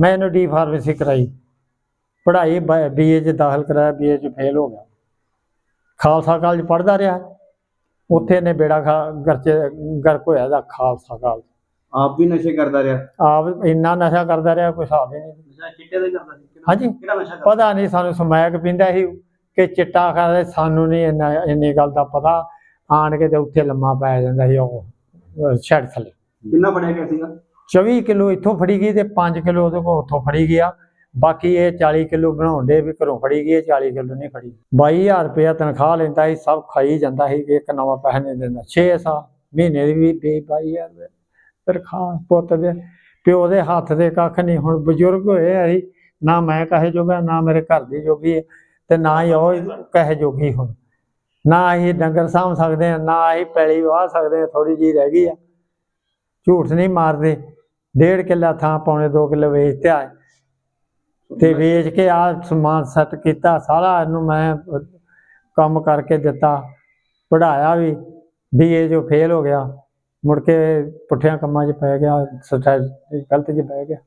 ਮੈਂ ਇਹਨੂੰ D pharmacy ਕਰਾਈ। ਪੜ੍ਹਾਈ ਬੀਏ ਚ ਦਾਖਲ ਕਰਾਇਆ ਬੀਏ ਚ ਫੇਲ ਹੋ ਗਿਆ। ਖਾਲਸਾ ਕਾਲਜ ਪੜ੍ਹਦਾ ਰਿਹਾ। ਉੱਥੇ ਨੇ ਬੇੜਾ ਗਰਚ ਗਰਕ ਹੋਇਆ ਦਾ ਖਾਲਸਾ ਕਾਲਜ ਆਪ ਵੀ ਨਸ਼ੇ ਕਰਦਾ ਰਿਹਾ? ਆਪ ਇੰਨਾ ਨਸ਼ਾ ਕਰਦਾ ਰਿਹਾ ਕੋਈ ਹਿਸਾਬ ਹੀ ਨਹੀਂ। ਨਸ਼ਾ ਚਿੱਟੇ ਦਾ ਹੀ ਕਰਦਾ ਸੀ। ਕਿਹੜਾ- ਹਾਂਜੀ। ਕਿਹੜਾ ਨਸ਼ਾ ਕਰਦਾ ਪਤਾ ਨਹੀਂ ਸਾਨੂੰ ਸਮੈਕ ਪੀਂਦਾ ਸੀ ਕਿ ਚਿੱਟਾ ਖਾਦਾ ਸਾਨੂੰ ਨਹੀਂ ਇੰਨਾ ਇੰਨੀ ਗੱਲ ਦਾ ਪਤਾ। ਆਣ ਕੇ ਤੇ ਉੱਥੇ ਲੰਮਾ ਪੈ ਜਾਂਦਾ ਸੀ ਉਹ ਛੜ ਥੱਲੇ। ਕਿੰਨਾ ਫੜਿਆ ਗਿਆ ਸੀਗਾ? 24 ਕਿਲੋ ਇੱਥੋਂ ਫੜੀ ਗਈ ਤੇ 5 ਕਿਲੋ ਉਹਦੇ ਕੋਲ ਉੱਥੋਂ ਫੜੀ ਗਿਆ। ਬਾਕੀ ਇਹ 40 ਕਿਲੋ ਬਣਾਉਂਦੇ ਵੀ ਘਰੋਂ ਫੜੀ ਗਈ, ਇਹ 40 ਕਿਲੋ ਨਹੀਂ ਫੜੀ। 22000 ਰੁਪਇਆ ਤਨਖਾਹ ਲੈਂਦਾ ਸੀ, ਸਭ ਖਾਈ ਜਾਂਦਾ ਸੀ ਕਿ ਇੱਕ ਨਵਾਂ ਪੈਸਾ ਨਹੀਂ ਦਿੰਦਾ। 6 ਸਾਲ, ਮਹੀਨੇ ਦੀ ਵੀ 22000 ਰੁਪਇਆ ਤਨਖਾਹ ਪੁੱਤ ਦੇ। ਪਿਓ ਦੇ ਹੱਥ ਦੇ ਕੱਖ ਨਹੀਂ, ਹੁਣ ਬਜ਼ੁਰਗ ਹੋਏ ਅਸੀਂ, ਨਾ ਮੈਂ ਕਹੇ ਜੋਗਾ, ਨਾ ਮੇਰੇ ਘਰ ਦੀ ਜੋਗੀ ਹੈ ਤੇ ਨਾ ਹੀ ਉਹ ਕਹੇ ਜੋਗੀ ਹੁਣ। ਨਾ ਅਸੀਂ ਡੰਗਰ ਸਾਂਭ ਸਕਦੇ ਹਾਂ, ਨਾ ਅਸੀਂ ਪੈਲੀ ਵਾਹ ਸਕਦੇ ਹਾਂ ਥੋੜੀ ਜੀ ਰਹਿ ਗਈ ਆ। ਝੂਠ ਨਹੀਂ ਮਾਰਦੇ। ਡੇਢ ਕਿੱਲਾ ਥਾਂ ਪੌਣੇ 2 ਕਿੱਲੇ ਵੇਚਤਿਆ ਹੈ ਤੇ ਵੇਚ ਕੇ ਆ ਸਮਾਨ ਸੈੱਟ ਕੀਤਾ ਸਾਰਾ ਇਹਨੂੰ ਮੈਂ ਕੰਮ ਕਰਕੇ ਦਿੱਤਾ। ਪੜਾਇਆ ਵੀ ਬੀਏ ਜੋ ਫੇਲ ਹੋ ਗਿਆ ਮੁੜ ਕੇ ਪੁੱਠਿਆਂ ਕੰਮਾਂ 'ਚ ਪੈ ਗਿਆ ਗਲਤ 'ਚ ਪੈ ਗਿਆ।